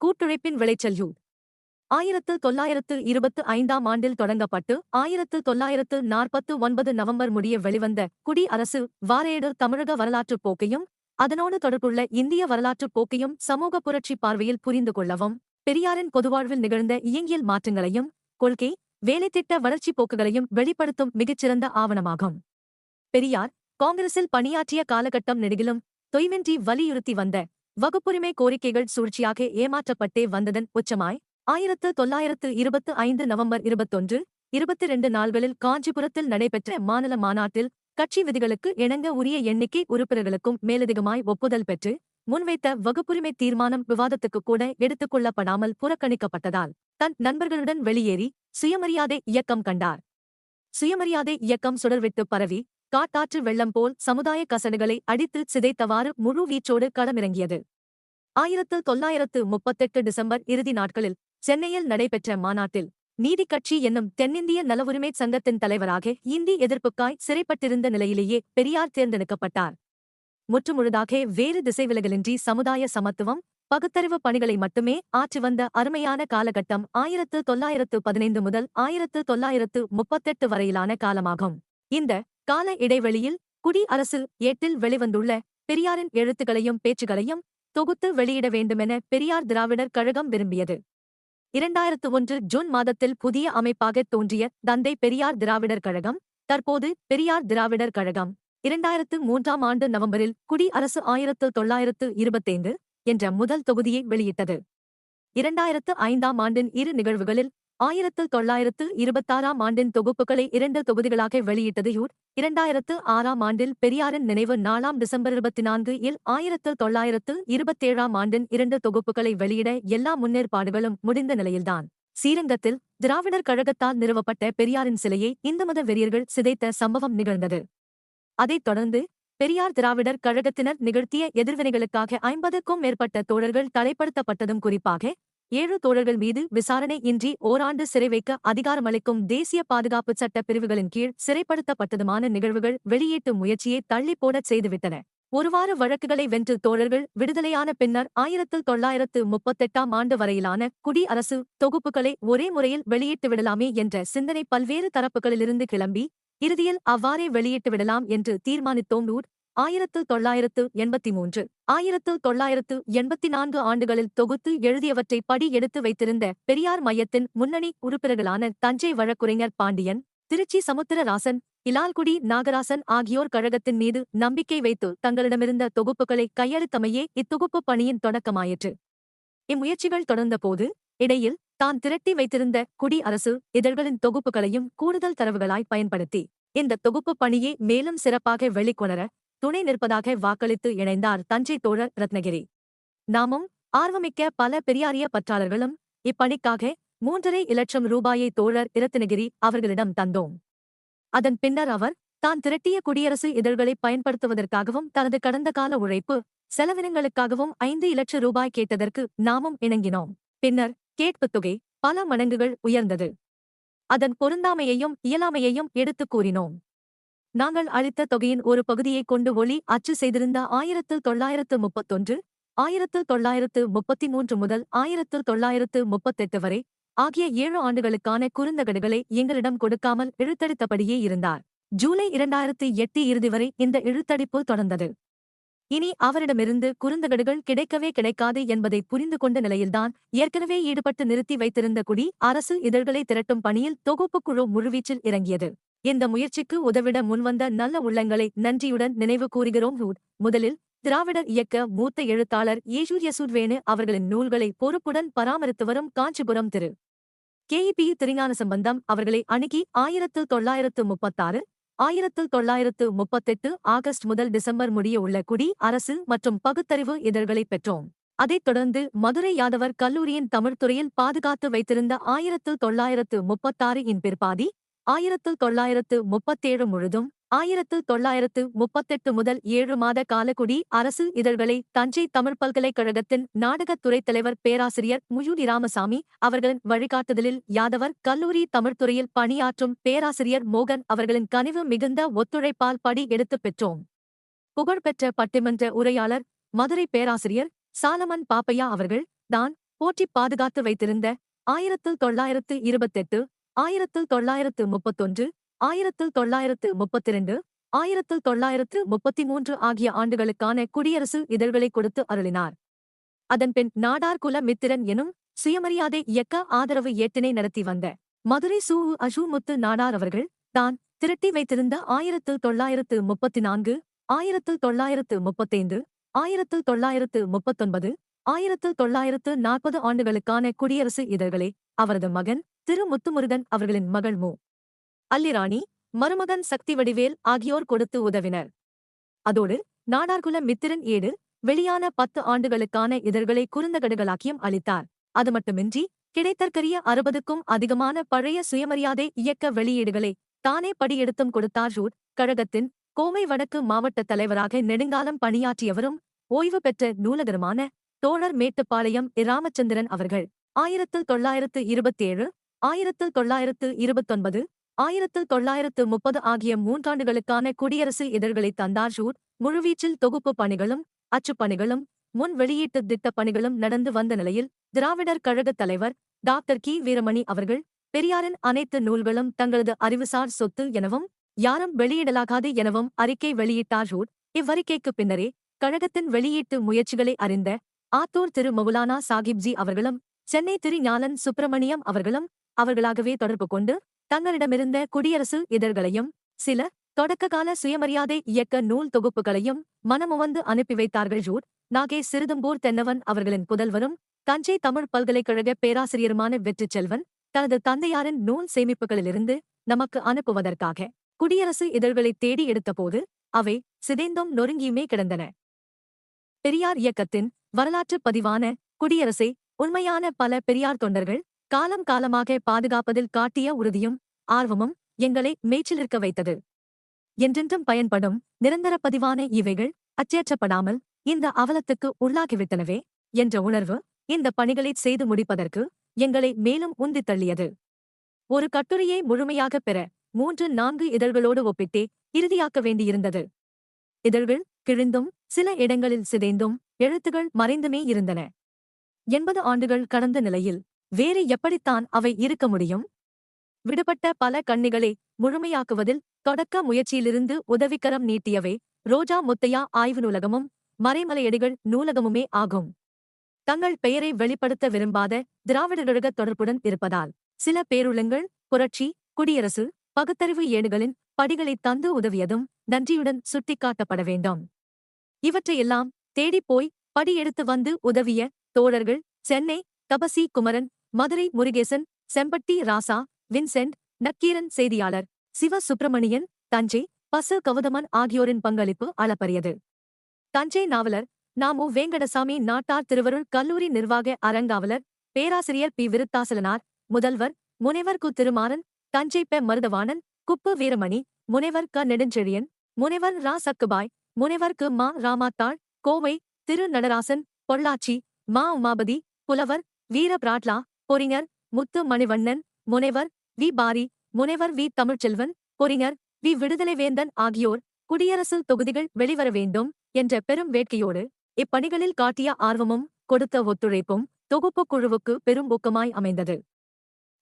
கூட்டுழைப்பின் விளைச்சல் யூ ஆயிரத்து தொள்ளாயிரத்து இருபத்து ஐந்தாம் ஆண்டில் தொடங்கப்பட்டு ஆயிரத்து தொள்ளாயிரத்து நாற்பத்து ஒன்பது நவம்பர் முடிய வெளிவந்த குடி அரசு வாரேடர் தமிழக வரலாற்றுப் போக்கையும் அதனோடு தொடர்புள்ள இந்திய வரலாற்றுப் போக்கையும் சமூக புரட்சி பார்வையில் புரிந்து கொள்ளவும் பெரியாரின் பொதுவாழ்வில் நிகழ்ந்த இயங்கியல் மாற்றங்களையும் கொள்கை வேலைத்திட்ட வளர்ச்சிப் போக்குகளையும் வெளிப்படுத்தும் மிகச்சிறந்த ஆவணமாகும். பெரியார் காங்கிரஸில் பணியாற்றிய காலகட்டம் நெடுகிலும் தொய்வின்றி வலியுறுத்தி வந்த வகுப்புரிமை கோரிக்கைகள் சூழ்ச்சியாக ஏமாற்றப்பட்டே வந்ததன் உச்சமாய் ஆயிரத்து தொள்ளாயிரத்து இருபத்து ஐந்து நவம்பர் இருபத்தொன்று இருபத்தி ரெண்டு நாள்களில் காஞ்சிபுரத்தில் நடைபெற்ற மாநில மாநாட்டில் கட்சி விதிகளுக்கு இணங்க உரிய எண்ணிக்கை உறுப்பினர்களுக்கும் மேலதிகமாய் ஒப்புதல் பெற்று முன்வைத்த வகுப்புரிமை தீர்மானம் விவாதத்துக்கு கூட எடுத்துக் கொள்ளப்படாமல் புறக்கணிக்கப்பட்டதால் தன் நண்பர்களுடன் வெளியேறி சுயமரியாதை இயக்கம் கண்டார். சுயமரியாதை இயக்கம் சுடர்விட்டு பரவி காட்டாற்று வெள்ளம் போல் சமுதாய கசடுகளை அடித்து சிதைத்தவாறு முழு வீச்சோடு களமிறங்கியது. ஆயிரத்து தொள்ளாயிரத்து முப்பத்தெட்டு டிசம்பர் இறுதி நாட்களில் சென்னையில் நடைபெற்ற மாநாட்டில் நீதிக் கட்சி என்னும் தென்னிந்திய நலவுரிமைச் சங்கத்தின் தலைவராக இந்தி எதிர்ப்புக்காய் சிறைப்பட்டிருந்த நிலையிலேயே பெரியார் தேர்ந்தெடுக்கப்பட்டார். முற்றுமுழுதாக வேறு திசைவிலகலின்றி சமுதாய சமத்துவம் பகுத்தறிவு பணிகளை மட்டுமே ஆற்றி வந்த அருமையான காலகட்டம் ஆயிரத்து தொள்ளாயிரத்து பதினைந்து முதல் ஆயிரத்து தொள்ளாயிரத்து முப்பத்தெட்டு வரையிலான காலமாகும். இந்த கால இடைவெளியில் குடி அரசு ஏட்டில் வெளிவந்துள்ள பெரியாரின் எழுத்துக்களையும் பேச்சுகளையும் தொகுத்து வெளியிட வேண்டுமென பெரியார் திராவிடர் கழகம் விரும்பியது. இரண்டாயிரத்து ஒன்று ஜூன் மாதத்தில் புதிய அமைப்பாக தோன்றிய தந்தை பெரியார் திராவிடர் கழகம் தற்போது பெரியார் திராவிடர் கழகம். இரண்டாயிரத்து மூன்றாம் ஆண்டு நவம்பரில் குடி அரசு ஆயிரத்து தொள்ளாயிரத்து இருபத்தைந்து என்ற முதல் தொகுதியை வெளியிட்டது. இரண்டாயிரத்து ஐந்தாம் ஆண்டின் இரு நிகழ்வுகளில் ஆயிரத்து தொள்ளாயிரத்து இருபத்தாறாம் ஆண்டின் தொகுப்புகளை இரண்டு தொகுதிகளாக வெளியிட்டது யூட் இரண்டாயிரத்து ஆறாம் ஆண்டில் பெரியாரின் நினைவு நாலாம் டிசம்பர் இருபத்தி நான்கு இல் ஆயிரத்து தொள்ளாயிரத்து இருபத்தேழாம் ஆண்டின் இரண்டு தொகுப்புகளை வெளியிட எல்லா முன்னேற்பாடுகளும் முடிந்த நிலையில்தான். ஸ்ரீரங்கத்தில் திராவிடர் கழகத்தால் நிறுவப்பட்ட பெரியாரின் சிலையை இந்து மத வெறியர்கள் சிதைத்த சம்பவம் நிகழ்ந்தது. அதைத் தொடர்ந்து பெரியார் திராவிடர் கழகத்தினர் நிகழ்த்திய எதிர்வினைகளுக்காக ஐம்பதுக்கும் மேற்பட்ட தோழர்கள் தலைப்படுத்தப்பட்டதும் குறிப்பாக ஏழு தோழர்கள் மீது விசாரணை இன்றி ஓராண்டு சிறை வைக்க அதிகாரமளிக்கும் தேசிய பாதுகாப்பு சட்ட பிரிவுகளின் கீழ் சிறைப்படுத்தப்பட்டதுமான நிகழ்வுகள் வெளியீட்டு முயற்சியை தள்ளிப்போடச் செய்துவிட்டன. ஒருவாறு வழக்குகளை வென்று தோழர்கள் விடுதலையான பின்னர் ஆயிரத்து தொள்ளாயிரத்து முப்பத்தெட்டாம் ஆண்டு வரையிலான குடியரசு தொகுப்புகளை ஒரே முறையில் வெளியிட்டு விடலாமே என்ற சிந்தனை பல்வேறு தரப்புகளிலிருந்து கிளம்பி இறுதியில் அவ்வாறே வெளியிட்டு விடலாம் என்று தீர்மானித்தோம் நூர் ஆயிரத்து தொள்ளாயிரத்து எண்பத்தி மூன்று. ஆயிரத்து தொள்ளாயிரத்து எண்பத்தி நான்கு ஆண்டுகளில் தொகுத்து எழுதியவற்றை படி எடுத்து வைத்திருந்த பெரியார் மையத்தின் முன்னணி உறுப்பினர்களான தஞ்சை வழக்குரைஞர் பாண்டியன் திருச்சி சமுத்திரராசன் இலால்குடி நாகராசன் ஆகியோர் கழகத்தின் மீது நம்பிக்கை வைத்து தங்களிடமிருந்த தொகுப்புகளை கையளித்தமையே இத்தொகுப்பு பணியின் தொடக்கமாயிற்று. இம்முயற்சிகள் தொடர்ந்தபோது இடையில் தான் திரட்டி வைத்திருந்த குடி அரசு இதழ்களின் தொகுப்புகளையும் கூடுதல் தரவுகளாய் பயன்படுத்தி இந்த தொகுப்பு பணியை மேலும் சிறப்பாக வெளிக்கொணர துணை நிற்பதாக வாக்களித்து இணைந்தார் தஞ்சை தோழர் ரத்னகிரி. நாமும் ஆர்வமிக்க பல பெரியாரிய பற்றாளர்களும் இப்பணிக்காக மூன்றரை இலட்சம் ரூபாயை தோழர் இரத்தினகிரி அவர்களிடம் தந்தோம். அதன் பின்னர் அவர் தான் திரட்டிய குடியரசு இதழ்களை பயன்படுத்துவதற்காகவும் தனது கடந்த கால உழைப்பு செலவினங்களுக்காகவும் ஐந்து இலட்சம் ரூபாய் கேட்டதற்கு நாமும் இணங்கினோம். பின்னர் கேட்புத் தொகை பல மடங்குகள் உயர்ந்தது. அதன் பொருந்தாமையையும் இயலாமையையும் எடுத்துக் கூறினோம். நாங்கள் அளித்த தொகையின் ஒரு பகுதியை கொண்டு ஒளி அச்சு செய்திருந்த ஆயிரத்து தொள்ளாயிரத்து முப்பத்தொன்று ஆயிரத்து தொள்ளாயிரத்து முப்பத்தி மூன்று முதல் ஆயிரத்து தொள்ளாயிரத்து முப்பத்தெட்டு வரை ஆகிய ஏழு ஆண்டுகளுக்கான குறுந்தகடுகளை எங்களிடம் கொடுக்காமல் இழுத்தடித்தபடியே இருந்தார். ஜூலை இரண்டாயிரத்து எட்டு இறுதி வரை இந்த இழுத்தடிப்பு தொடர்ந்தது. இனி அவரிடமிருந்து குறுந்தகடுகள் கிடைக்கவே கிடைக்காது என்பதை புரிந்து கொண்ட நிலையில்தான் ஏற்கனவே ஈடுபட்டு நிறுத்தி வைத்திருந்த குடி அரசு இதழ்களை திரட்டும் பணியில் தொகுப்புக்குழு முழுவீச்சில் இறங்கியது. இந்த முயற்சிக்கு உதவிட முன்வந்த நல்ல உள்ளங்களை நன்றியுடன் நினைவு கூறுகிறோம் ஹூட். முதலில் திராவிடர் இயக்க மூத்த எழுத்தாளர் யேசூர்யசூர்வேணு அவர்களின் நூல்களை பொறுப்புடன் பராமரித்து வரும் காஞ்சிபுரம் திரு. கேஇபி திருஞான சம்பந்தம் அவர்களை அணுகி ஆயிரத்து தொள்ளாயிரத்து முப்பத்தாறு ஆயிரத்து தொள்ளாயிரத்து முப்பத்தெட்டு ஆகஸ்ட் முதல் டிசம்பர் முடிய உள்ள குடி அரசு மற்றும் பகுத்தறிவு இதழ்களை பெற்றோம். அதைத் தொடர்ந்து மதுரை யாதவர் கல்லூரியின் தமிழ்துறையில் பாதுகாத்து வைத்திருந்த ஆயிரத்து தொள்ளாயிரத்து முப்பத்தாறு இன் பிற்பாதி ஆயிரத்து தொள்ளாயிரத்து முப்பத்தேழு முழுதும் ஆயிரத்து தொள்ளாயிரத்து முப்பத்தெட்டு முதல் ஏழு மாத காலக்குடி அரசு இதழ்களை தஞ்சை தமிழ் பல்கலைக்கழகத்தின் நாடகத்துறை தலைவர் பேராசிரியர் முயூடி ராமசாமி அவர்களின் வழிகாட்டுதலில் யாதவர் கல்லூரி தமிழ்துறையில் பணியாற்றும் பேராசிரியர் மோகன் அவர்களின் கனிவு மிகுந்த ஒத்துழைப்பால் படி எடுத்துப் பெற்றோம். புகழ்பெற்ற பட்டிமன்ற உரையாளர் மதுரை பேராசிரியர் சாலமன் பாப்பையா அவர்கள் தான் போற்றி பாதுகாத்து வைத்திருந்த ஆயிரத்து தொள்ளாயிரத்து இருபத்தெட்டு ஆயிரத்து தொள்ளாயிரத்து முப்பத்தொன்று ஆயிரத்து தொள்ளாயிரத்து முப்பத்திரண்டு ஆயிரத்து தொள்ளாயிரத்து முப்பத்தி மூன்று ஆகிய ஆண்டுகளுக்கான குடியரசு இதழ்களை கொடுத்து அருளினார். அதன்பின் நாடார் குல மித்திரன் எனும் சுயமரியாதை இயக்க ஆதரவு ஏட்டினை நடத்தி வந்த மதுரை சு. அஷூமுத்து நாடார் அவர்கள் தான் திரட்டி வைத்திருந்த ஆயிரத்து தொள்ளாயிரத்து முப்பத்தி நான்கு ஆயிரத்து தொள்ளாயிரத்து முப்பத்தைந்து ஆயிரத்து தொள்ளாயிரத்து முப்பத்தொன்பது ஆயிரத்து தொள்ளாயிரத்து நாற்பது ஆண்டுகளுக்கான குடியரசு இதழ்களை அவரது மகன் திரு முத்துமுருகன் அவர்களின் மகள் மு. அல்லிராணி மருமகன் சக்தி வடிவேல் ஆகியோர் கொடுத்து உதவினர். அதோடு நாடார்குல மித்திரன் ஏடு வெளியான பத்து ஆண்டுகளுக்கான இதழ்களை குறுந்தகடுகளாக்கியும் அளித்தார். அது மட்டுமின்றி கிடைத்தற்கரிய அறுபதுக்கும் அதிகமான பழைய சுயமரியாதை இயக்க வெளியீடுகளை தானே படியெடுத்தும் கொடுத்தார் ரூட் கழகத்தின் கோவை வடக்கு மாவட்ட தலைவராக நெடுங்காலம் பணியாற்றியவரும் ஓய்வு பெற்ற நூலகருமான தோழர் மேட்டுப்பாளையம் இராமச்சந்திரன் அவர்கள். ஆயிரத்து தொள்ளாயிரத்து இருபத்தேழு ஆயிரத்து தொள்ளாயிரத்து இருபத்தொன்பது ஆயிரத்து தொள்ளாயிரத்து முப்பது ஆகிய மூன்றாண்டுகளுக்கான குடியரசு இதழ்களை தந்தார் ஷூட் முழுவீச்சில் தொகுப்பு பணிகளும் அச்சுப்பணிகளும் முன் வெளியீட்டு திட்டப் பணிகளும் நடந்து வந்த நிலையில் திராவிடர் கழகத் தலைவர் டாக்டர் கி. வீரமணி அவர்கள் பெரியாரின் அனைத்து நூல்களும் தங்களது அறிவுசார் சொத்து எனவும் யாரும் வெளியிடலாகாது எனவும் அறிக்கை வெளியிட்டார் ஷூட் இவ்வறிக்கைக்குப் பின்னரே கழகத்தின் வெளியீட்டு முயற்சிகளை அறிந்த ஆத்தூர் திரு மௌலானா சாகிப்ஜி அவர்களும் சென்னை திரு ஞானன் சுப்பிரமணியம் அவர்களும் அவர்களாகவே தொடர்பு கொண்டு தங்களிடமிருந்த குடியரசு இதழ்களையும் சில தொடக்ககால சுயமரியாதை இயக்க நூல் தொகுப்புகளையும் மனமுவந்து அனுப்பி வைத்தார்கள். ஜூட் நாகே சிறுதம்பூர் தென்னவன் அவர்களின் புதல்வரும் தஞ்சை தமிழ் பல்கலைக்கழக பேராசிரியருமான வெற்றிச் செல்வன் தனது தந்தையாரின் நூல் சேமிப்புகளிலிருந்து நமக்கு அனுப்புவதற்காக குடியரசு இதழ்களை தேடி எடுத்தபோது அவை சிதைந்தும் நொறுங்கியுமே கிடந்தன. பெரியார் இயக்கத்தின் வரலாற்றுப் பதிவான குடியரசை உண்மையான பல பெரியார் தொண்டர்கள் காலம் காலமாக பாதுகாப்பதில் காட்டிய உறுதியும் ஆர்வமும் எங்களை மேய்ச்சிலிருக்க வைத்தது. என்றென்றும் பயன்படும் நிரந்தர பதிவான இவைகள் அச்சேற்றப்படாமல் இந்த அவலத்துக்கு உள்ளாகிவிட்டனவே என்ற உணர்வு இந்த பணிகளைச் செய்து முடிப்பதற்கு எங்களை மேலும் உந்தித் தள்ளியது. ஒரு கட்டுரையை முழுமையாகப் பெற மூன்று நான்கு இதழ்களோடு ஒப்பிட்டே இறுதியாக்க வேண்டியிருந்தது. இதழ்கள் கிழிந்தும் சில இடங்களில் சிதைந்தும் எழுத்துகள் மறைந்துமே இருந்தன. எண்பது ஆண்டுகள் கடந்த நிலையில் வேறு எப்படித்தான் அவை இருக்க முடியும்? விடுபட்ட பல கண்ணிகளை முழுமையாக்குவதில் தொடக்க முயற்சியிலிருந்து உதவிக்கரம் நீட்டியவை ரோஜா முத்தையா ஆய்வு நூலகமும் மறைமலையடிகள் நூலகமுமே ஆகும். தங்கள் பெயரை வெளிப்படுத்த விரும்பாத திராவிடர்களுக தொடர்புடன் இருப்பதால் சில பேருளங்கள் புரட்சி குடியரசு பகுத்தறிவு ஏடுகளின் படிகளைத் தந்து உதவியதும் நன்றியுடன் சுட்டிக்காட்டப்பட வேண்டும். இவற்றையெல்லாம் தேடிப் போய் படி எடுத்து வந்து உதவிய தோழர்கள் சென்னை தபசி குமரன் மதுரை முருகேசன் செம்பட்டி ராசா வின்சென்ட் நக்கீரன் செய்தியாளர் சிவ சுப்பிரமணியன் தஞ்சை பசு கவுதமன் ஆகியோரின் பங்களிப்பு அளப்பரியது. தஞ்சை நாவலர் நாமு வேங்கடசாமி நாட்டார் திருவருள் கல்லூரி நிர்வாக அரங்காவலர் பேராசிரியர் பி. விருத்தாசலனார் முதல்வர் முனைவர் கு. திருமாறன் தஞ்சை பெ. மருதவாணன் குப்பு வீரமணி முனைவர் க. நெடுஞ்செழியன் முனைவர் ரா. சக்குபாய் முனைவர் கு. மா. ராமாத்தாள் கோவை திரு. நடராசன் பொள்ளாச்சி மா. உமாபதி புலவர் வீர பிராட்லா பொறிஞர் முத்து மணிவண்ணன் முனைவர் வி. பாரி முனைவர் வி. தமிழ்ச்செல்வன் பொறிஞர் வி. விடுதலைவேந்தன் ஆகியோர் குடியரசு தொகுதிகள் வெளிவர வேண்டும் என்ற பெரும் வேட்கையோடு இப்பணிகளில் காட்டிய ஆர்வமும் கொடுத்த ஒத்துழைப்பும் தொகுப்பு குழுவுக்கு பெரும் ஊக்கமாய் அமைந்தது.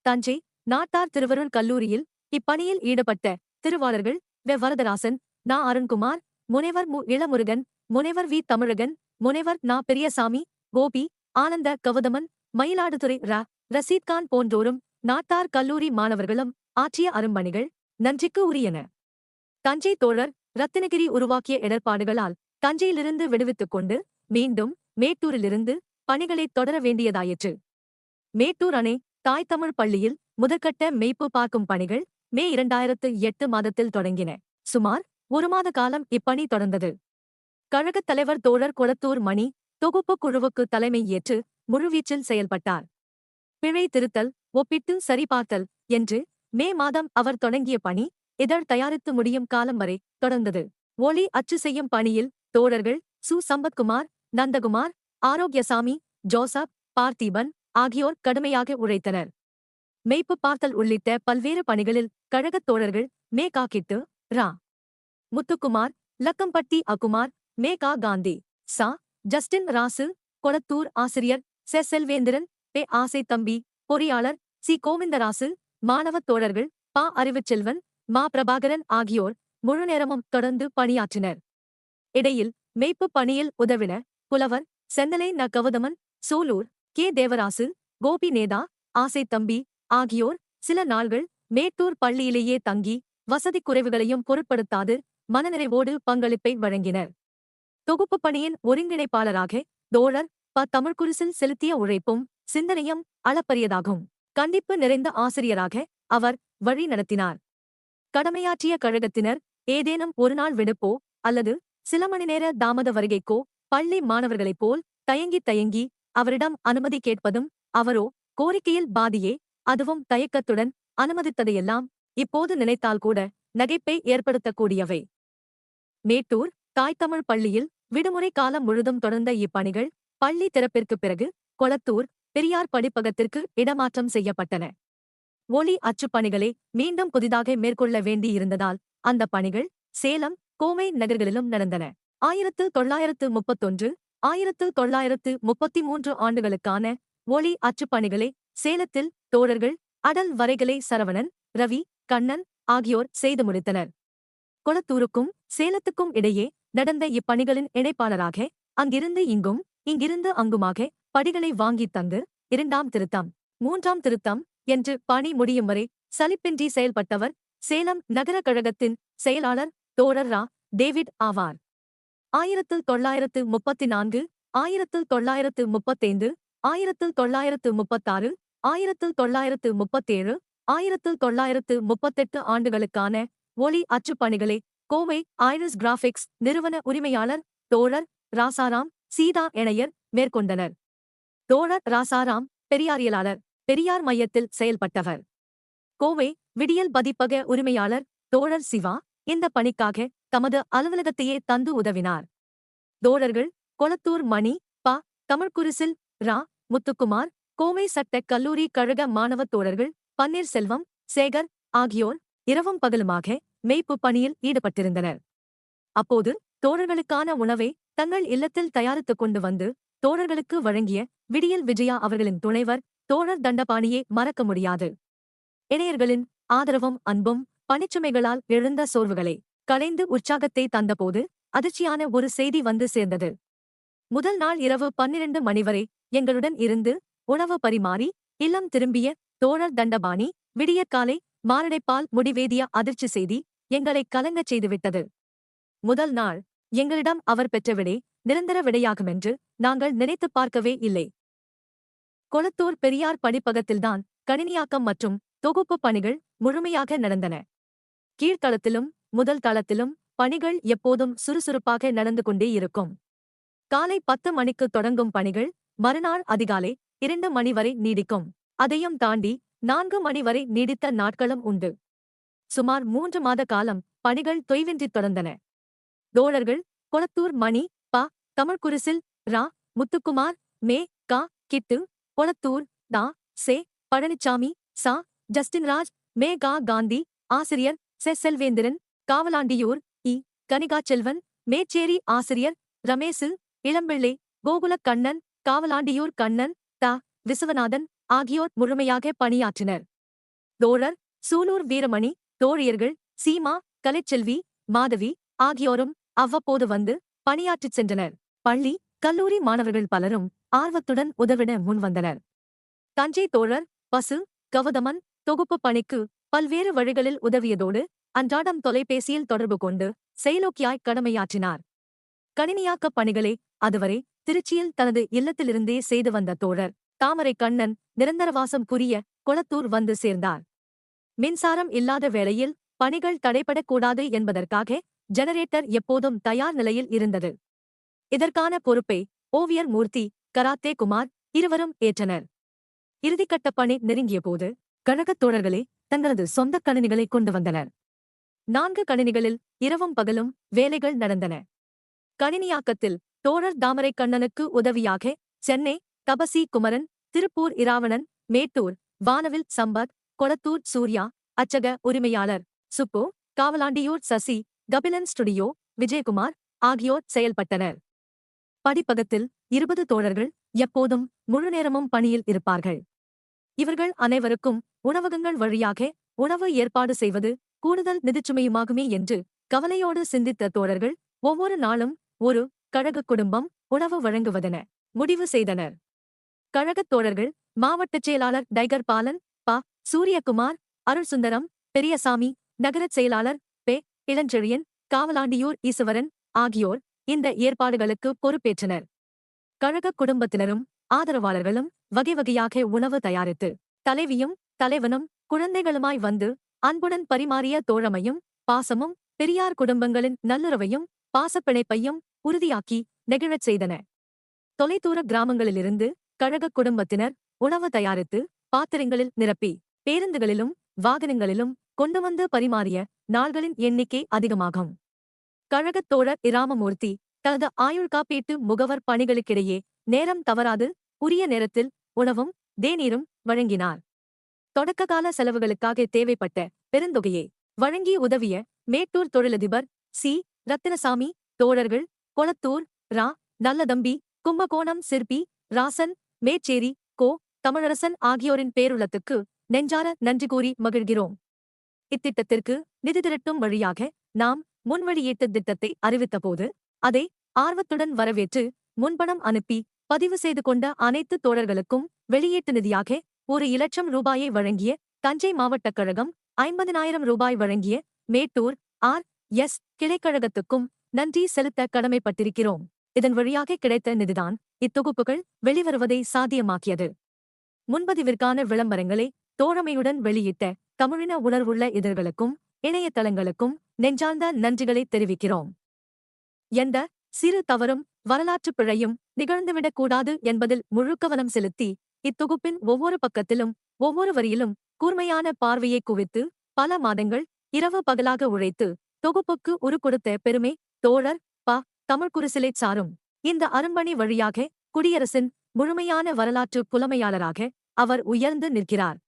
தஞ்சை நாட்டார் திருவருள் கல்லூரியில் இப்பணியில் ஈடுபட்ட திருவாளர்கள் வெ. வரதராசன் நா. அருண்குமார் முனைவர் மு. இளமுருகன் முனைவர் வி. தமிழகன் முனைவர் நா. பெரியசாமி கோபி ஆனந்த கவுதமன் மயிலாடுதுறை ரா. ரசீத்கான் போன்றோரும் நாட்டார் கல்லூரி மாணவர்களும் ஆற்றிய அரும்பணிகள் நன்றிக்கு உரியன. தஞ்சை தோழர் ரத்தினகிரி உருவாக்கிய இடர்பாடுகளால் தஞ்சையிலிருந்து விடுவித்துக் கொண்டு மீண்டும் மேட்டூரிலிருந்து பணிகளைத் தொடர வேண்டியதாயிற்று. மேட்டூர் அணை தாய் தமிழ் பள்ளியில் முதற்கட்ட மெய்ப்பு பார்க்கும் பணிகள் மே இரண்டாயிரத்து எட்டு மாதத்தில் தொடங்கின. சுமார் ஒரு மாத காலம் இப்பணி தொடர்ந்தது. கழகத் தலைவர் தோழர் கொளத்தூர் மணி தொகுப்புக் குழுவுக்கு தலைமை ஏற்று முழுவீச்சில் செயல்பட்டார். பிழை திருத்தல் ஒப்பிட்டு சரிபார்த்தல் என்று மே மாதம் அவர் தொடங்கிய பணி இதழ் தயாரித்து முடியும் காலம் வரை தொடர்ந்தது. ஒளி அச்சு செய்யும் பணியில் தோழர்கள் சு. சம்பத்குமார் நந்தகுமார் ஆரோக்கியசாமி ஜோசப் பார்த்தீபன் ஆகியோர் கடுமையாக உழைத்தனர். மெய்ப்பு பார்த்தல் உள்ளிட்ட பல்வேறு பணிகளில் கழகத் தோழர்கள் மே காக்கிட்டு ரா. முத்துக்குமார் லக்கம்பட்டி அகுமார் மே கா காந்தி சா. ஜஸ்டின் ராசு கொளத்தூர் ஆசிரியர் செ. செல்வேந்திரன் பே ஆசை தம்பி பொறியாளர் சி. கோவிந்தராசு மாணவத் தோழர்கள் பா. அறிவுச்செல்வன் மா. பிரபாகரன் ஆகியோர் முழுநேரமும் தொடர்ந்து பணியாற்றினர். இடையில் மேய்ப்புப் பணியில் உதவின புலவர் செந்தலை ந. கவுதமன் சூலூர் கே. தேவராசு கோபி நேதா ஆசை தம்பி ஆகியோர் சில நாள்கள் மேட்டூர் பள்ளியிலேயே தங்கி வசதிக் குறைவுகளையும் பொருட்படுத்தாது மனநிறைவோடு பங்களிப்பை வழங்கினர். தொகுப்புப் பணியின் ஒருங்கிணைப்பாளராக தோழர் ப. தமிழ்குரிசில் செலுத்திய உழைப்பும் சிந்தனையும் அளப்பரியதாகும். கண்டிப்பு நிறைந்த ஆசிரியராக அவர் வழி நடத்தினார். கடமையாற்றிய கழகத்தினர் ஏதேனும் ஒருநாள் விடுப்போ அல்லது சில மணி நேர தாமத வருகைக்கோ பள்ளி மாணவர்களைப் போல் தயங்கி தயங்கி அவரிடம் அனுமதி கேட்பதும் அவரோ கோரிக்கையில் பாதியே அதுவும் தயக்கத்துடன் அனுமதித்ததையெல்லாம் இப்போது நினைத்தால் கூட நகைப்பை ஏற்படுத்தக்கூடியவை. மேட்டூர் தாய்த்தமிழ் பள்ளியில் விடுமுறை காலம் முழுதும் தொடர்ந்த இப்பணிகள் பள்ளி திறப்பிற்குப் பிறகு கொளத்தூர் பெரியார் படிப்பகத்திற்கு இடமாற்றம் செய்யப்பட்டன. ஒளி அச்சுப் பணிகளை மீண்டும் புதிதாக மேற்கொள்ள வேண்டியிருந்ததால் அந்த பணிகள் சேலம் கோவை நகர்களிலும் நடந்தன. ஆயிரத்து தொள்ளாயிரத்து முப்பத்தொன்று ஆயிரத்து தொள்ளாயிரத்து முப்பத்தி மூன்று ஆண்டுகளுக்கான ஒளி அச்சுப்பணிகளை சேலத்தில் தோழர்கள் அடல் வரைகலை சரவணன் ரவி கண்ணன் ஆகியோர் செய்து முடித்தனர். கொளத்தூருக்கும் சேலத்துக்கும் இடையே நடந்த இப்பணிகளின் இணைப்பாளராக அங்கிருந்து இங்கும் இங்கிருந்து அங்குமாக படிகளை வாங்கித் தந்து இரண்டாம் திருத்தம் மூன்றாம் திருத்தம் என்று பணி முடியும் வரை சலிப்பின்றி செயல்பட்டவர் சேலம் நகர கழகத்தின் செயலாளர் தோழர் ரா. டேவிட் ஆவார். ஆயிரத்து தொள்ளாயிரத்து முப்பத்தி நான்கு ஆயிரத்து தொள்ளாயிரத்து முப்பத்தைந்து ஆயிரத்து தொள்ளாயிரத்து முப்பத்தாறு ஆயிரத்து தொள்ளாயிரத்து முப்பத்தேழு ஆயிரத்து தொள்ளாயிரத்து முப்பத்தெட்டு ஆண்டுகளுக்கான ஒளி அச்சுப் பணிகளை கோவை ஐரிஸ் கிராபிக்ஸ் நிறுவன உரிமையாளர் தோழர் ராசாராம் சீதா இணையர் மேற்கொண்டனர். தோழர் ராசாராம் பெரியாரியலாளர் பெரியார் மையத்தில் செயல்பட்டவர். கோவை விடியல் பதிப்பக உரிமையாளர் தோழர் சிவா இந்த பணிக்காக தமது அலுவலகத்தையே தந்து உதவினார். தோழர்கள் கொளத்தூர் மணி ப. தமிழ்குரிசில் ரா. முத்துக்குமார் கோவை சட்டக் கல்லூரி கழக மாணவத் தோழர்கள் பன்னீர்செல்வம் சேகர் ஆகியோர் இரவும் பகலுமாக மெய்ப்பு பணியில் ஈடுபட்டிருந்தனர். அப்போது தோழர்களுக்கான உணவை தங்கள் இல்லத்தில் தயாரித்துக் கொண்டு வந்து தோழர்களுக்கு வழங்கிய விடியல் விஜயா அவர்களின் துணைவர் தோழர் தண்டபாணியை மறக்க முடியாது. இணையர்களின் ஆதரவும் அன்பும் பணிச்சுமைகளால் எழுந்த சோர்வுகளை களைந்து உற்சாகத்தை தந்தபோது அதிர்ச்சியான ஒரு செய்தி வந்து சேர்ந்தது. முதல் நாள் இரவு பன்னிரண்டு மணி வரை எங்களுடன் இருந்து உணவு பரிமாறி இல்லம் திரும்பிய தோழர் தண்டபாணி விடியற்காலை மாரடைப்பால் முடிவேதிய அதிர்ச்சி செய்தி எங்களை கலங்கச் செய்துவிட்டது. முதல் நாள் எங்களிடம் அவர் பெற்ற விடை நிரந்தர விடையாகுமென்று நாங்கள் நினைத்துப் பார்க்கவே இல்லை. கொளத்தூர் பெரியார் படிப்பகத்தில்தான் கணினியாக்கம் மற்றும் தொகுப்பு பணிகள் முழுமையாக நடந்தன. கீழ்த்தளத்திலும் முதல் தளத்திலும் பணிகள் எப்போதும் சுறுசுறுப்பாக நடந்து கொண்டே இருக்கும். காலை பத்து மணிக்கு தொடங்கும் பணிகள் மறுநாள் அதிகாலை இரண்டு மணி வரை நீடிக்கும். அதையும் தாண்டி நான்கு மணி வரை நீடித்த நாட்களும் உண்டு. சுமார் மூன்று மாத காலம் பணிகள் தொய்வின்றி தொடர்ந்தன. தோழர்கள் கொளத்தூர் மணி ப தமிழ்குரிசில் ரா முத்துக்குமார் மே கா கிட்டு கொளத்தூர் தா சே பழனிச்சாமி சா ஜஸ்டின்ராஜ் மே கா காந்தி ஆசிரியர் செ. செல்வேந்திரன் காவலாண்டியூர் இ கனிகாச்செல்வன் மேச்சேரி ஆசிரியர் ரமேசு இளம்பிள்ளை கோகுலக் கண்ணன் காவலாண்டியூர் கண்ணன் த விசுவநாதன் ஆகியோர் முழுமையாக பணியாற்றினர். தோழர் சூலூர் வீரமணி தோழியர்கள் சீமா கலைச்செல்வி மாதவி ஆகியோரும் அவ்வப்போது வந்து பணியாற்றிச் சென்றனர். பள்ளி கல்லூரி மாணவர்கள் பலரும் ஆர்வத்துடன் உதவிட முன்வந்தனர் தஞ்சை தோழர் பசு கவதமன் தொகுப்பு பணிக்கு பல்வேறு வழிகளில் உதவியதோடு அன்றாடம் தொலைபேசியில் தொடர்பு கொண்டு செயலோக்கியாய் கடமையாற்றினார். கணினியாக்கப் பணிகளை அதுவரை திருச்சியில் தனது இல்லத்திலிருந்தே செய்து வந்த தோழர் தாமரை கண்ணன் நிரந்தரவாசம் புரிய கொளத்தூர் வந்து சேர்ந்தார். மின்சாரம் இல்லாத வேளையில் பணிகள் தடைபடக்கூடாது என்பதற்காக ஜெனரேட்டர் எப்போதும் தயார் நிலையில் இருந்தது. இதற்கான பொறுப்பை ஓவியர் மூர்த்தி கராத்தே குமார் இருவரும் ஏற்றனர். இறுதிக்கட்ட பணி நெருங்கியபோது கழகத் தோழர்களே தங்களது சொந்த கணினிகளை கொண்டு வந்தனர். நான்கு கணினிகளில் இரவும் பகலும் வேலைகள் நடந்தன. கணினியாக்கத்தில் தோழர் தாமரை கண்ணனுக்கு உதவியாக சென்னை தபசி குமரன் திருப்பூர் இராவணன் மேட்டூர் வானவில் சம்பத் கொளத்தூர் சூர்யா அச்சக உரிமையாளர் சுப்பு காவலாண்டியூர் சசி கபிலன் ஸ்டுடியோ விஜயகுமார் ஆகியோர் செயல்பட்டனர். படிப்பகத்தில் இருபது தோழர்கள் எப்போதும் முழு நேரமும் பணியில் இருப்பார்கள். இவர்கள் அனைவருக்கும் உணவகங்கள் வழியாக உணவு ஏற்பாடு செய்வது கூடுதல் நிதிச்சுமையுமாகுமே என்று கவலையோடு சிந்தித்த தோழர்கள் ஒவ்வொரு நாளும் ஒரு கழக குடும்பம் உணவு வழங்குவதென முடிவு செய்தனர். கழகத் தோழர்கள் மாவட்டச் செயலாளர் டைகர் பாலன் ப. சூரியகுமார் அருள் சுந்தரம் பெரியசாமி நகரச் செயலாளர் இளஞ்செழியன் காவலாண்டியூர் ஈசுவரன் ஆகியோர் இந்த ஏற்பாடுகளுக்கு பொறுப்பேற்றனர். கழக குடும்பத்தினரும் ஆதரவாளர்களும் வகை வகையாக உணவு தயாரித்து தலைவியும் தலைவனும் குழந்தைகளுமாய் வந்து அன்புடன் பரிமாறிய தோழமையும் பாசமும் பெரியார் குடும்பங்களின் நல்லுறவையும் பாசப்பிணைப்பையும் உறுதியாக்கி நெகிழச் செய்தன. தொலைதூர கிராமங்களிலிருந்து கழக குடும்பத்தினர் உணவு தயாரித்து பாத்திரங்களில் நிரப்பி பேருந்துகளிலும் வாகனங்களிலும் கொண்டு வந்து பரிமாறிய நாள்களின் எண்ணிக்கை அதிகமாகும். கழகத் தோழர் இராமமூர்த்தி தனது ஆயுள் காப்பீட்டு முகவர் பணிகளுக்கிடையே நேரம் தவறாது உரிய நேரத்தில் உணவும் தேநீரும் வழங்கினார். தொடக்ககால செலவுகளுக்காக தேவைப்பட்ட பெருந்தொகையை வழங்கி உதவிய மேட்டூர் தொழிலதிபர் சி. ரத்தினசாமி தோழர்கள் கொளத்தூர் ரா. நல்லதம்பி கும்பகோணம் சிற்பி ராசன் மேச்சேரி கோ. தமிழரசன் ஆகியோரின் பேருள்ளத்துக்கு நெஞ்சார நன்றி கூறி மகிழ்கிறோம். இத்திட்டத்திற்கு நிதி திரட்டும் வழியாக நாம் முன்வழியீட்டு திட்டத்தை அறிவித்தபோது அதை ஆர்வத்துடன் வரவேற்று முன்பணம் அனுப்பி பதிவு செய்து கொண்ட அனைத்து தோழர்களுக்கும் வெளியீட்டு நிதியாக ஒரு இலட்சம் ரூபாயை வழங்கிய தஞ்சை மாவட்டக் கழகம் ஐம்பதினாயிரம் ரூபாய் வழங்கிய மேட்டூர் ஆர் எஸ் கிளைக்கழகத்துக்கும் நன்றி செலுத்த கடமைப்பட்டிருக்கிறோம். இதன் வழியாக கிடைத்த நிதிதான் இத்தொகுப்புகள் வெளிவருவதை சாத்தியமாக்கியது. முன்பதிவிற்கான விளம்பரங்களை தோழமையுடன் வெளியிட்ட தமிழின உணர்வுள்ள இதழ்களுக்கும் இணையதளங்களுக்கும் நெஞ்சார்ந்த நன்றிகளை தெரிவிக்கிறோம். எந்த சிறு தவறும் வரலாற்றுப் பிழையும் நிகழ்ந்துவிடக்கூடாது என்பதில் முழு கவனம் செலுத்தி இத்தொகுப்பின் ஒவ்வொரு பக்கத்திலும் ஒவ்வொரு வரியிலும் கூர்மையான பார்வையை குவித்து பல மாதங்கள் இரவு பகலாக உழைத்து தொகுப்புக்கு உரு கொடுத்த பெருமை தோழர் ப. தமிழ்குரிசிலைச் சாரும். இந்த அரும்பணி வழியாக குடியரசின் முழுமையான வரலாற்று புலமையாளராக அவர் உயர்ந்து நிற்கிறார்.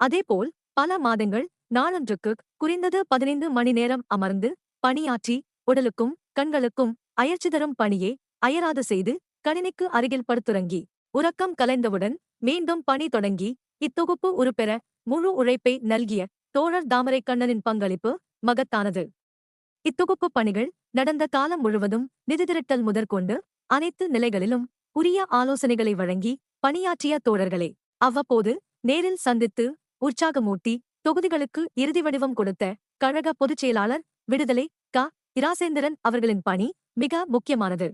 அதேபோல் பல மாதங்கள் நாளொன்றுக்கு குறைந்தது பதினைந்து மணி நேரம் அமர்ந்து பணியாற்றி உடலுக்கும் கண்களுக்கும் அயற்சி தரும் பணியே அயராது செய்து கணினிக்கு அருகில் படுத்துறங்கி உறக்கம் கலைந்தவுடன் மீண்டும் பணி தொடங்கி இத்தொகுப்பு உருப்பெற முழு உழைப்பை நல்கிய தோழர் தாமரை கண்ணனின் பங்களிப்பு மகத்தானது. இத்தொகுப்பு பணிகள் நடந்த காலம் முழுவதும் நிதி திரட்டல் முதற்கொண்டு அனைத்து நிலைகளிலும் உரிய ஆலோசனைகளை வழங்கி பணியாற்றிய தோழர்களே அவ்வப்போது நேரில் சந்தித்து உற்சாகமூட்டி தொகுதிகளுக்கு இறுதி வடிவம் கொடுத்த கழக பொதுச் செயலாளர் விடுதலை க. இராசேந்திரன் அவர்களின் பணி மிக முக்கியமானது.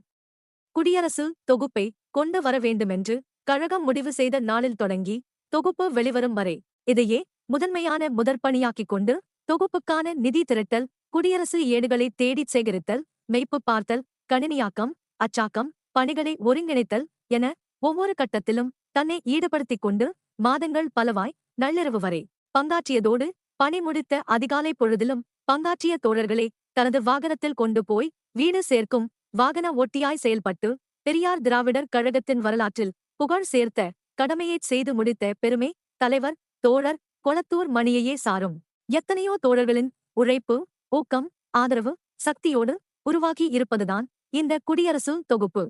குடியரசு தொகுப்பை கொண்டு வர வேண்டுமென்று கழகம் முடிவு செய்த நாளில் தொடங்கி தொகுப்பு வெளிவரும் வரை இதையே முதன்மையான முதற்பணியாக்கிக் கொண்டு தொகுப்புக்கான நிதி திரட்டல் குடியரசு ஏடுகளை தேடிச் சேகரித்தல் மெய்ப்பு பார்த்தல் கணினியாக்கம் அச்சாக்கம் பணிகளை ஒருங்கிணைத்தல் என ஒவ்வொரு கட்டத்திலும் தன்னை ஈடுபடுத்திக் கொண்டு மாதங்கள் பலவாய் நள்ளிரவு வரை பங்காற்றியதோடு பணி முடித்த அதிகாலை பொழுதிலும் பங்காற்றிய தோழர்களை தனது வாகனத்தில் கொண்டு போய் வீடு சேர்க்கும் வாகன ஒட்டியாய் செயல்பட்டு பெரியார் திராவிடர் கழகத்தின் வரலாற்றில் புகழ் சேர்த்த கடமையைச் செய்து முடித்த பெருமை தலைவர் தோழர் கொளத்தூர் மணியையே சாரும். எத்தனையோ தோழர்களின் உழைப்பு ஊக்கம் ஆதரவு சக்தியோடு உருவாகி இருப்பதுதான் இந்த குடியரசு தொகுப்பு.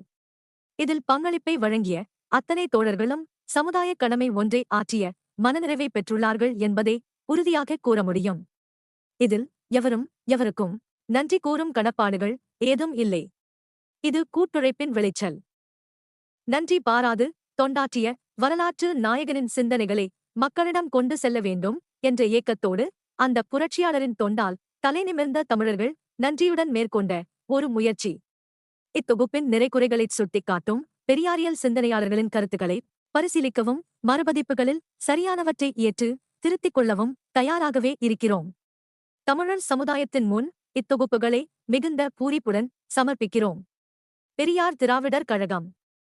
இதில் பங்களிப்பை வழங்கிய அத்தனை தோழர்களும் சமுதாய கடமை ஒன்றை ஆற்றிய மனநிறைவை பெற்றுள்ளார்கள் என்பதை உறுதியாக கூற முடியும். இதில் எவரும் எவருக்கும் நன்றி கூறும் கடப்பாடுகள் ஏதும் இல்லை. இது கூட்டுழைப்பின் விளைச்சல். நன்றி பாராது தொண்டாற்றிய வரலாற்று நாயகனின் சிந்தனைகளை மக்களிடம் கொண்டு செல்ல வேண்டும் என்ற ஏக்கத்தோடு அந்த புரட்சியாளரின் தொண்டால் தலைநிமிர்ந்த தமிழர்கள் நன்றியுடன் மேற்கொண்ட ஒரு முயற்சி. இத்தொகுப்பின் நிறைக்குறைகளை சுட்டிக்காட்டும் பெரியாரியல் சிந்தனையாளர்களின் கருத்துக்களை பரிசீலிக்கவும் மறுபதிப்புகளில் சரியானவற்றை ஏற்று திருத்திக் கொள்ளவும் தயாராகவே இருக்கிறோம். தமிழர் சமுதாயத்தின் முன் இத்தொகுப்புகளை மிகுந்த பூரிப்புடன் சமர்ப்பிக்கிறோம். பெரியார் திராவிடர் கழகம்.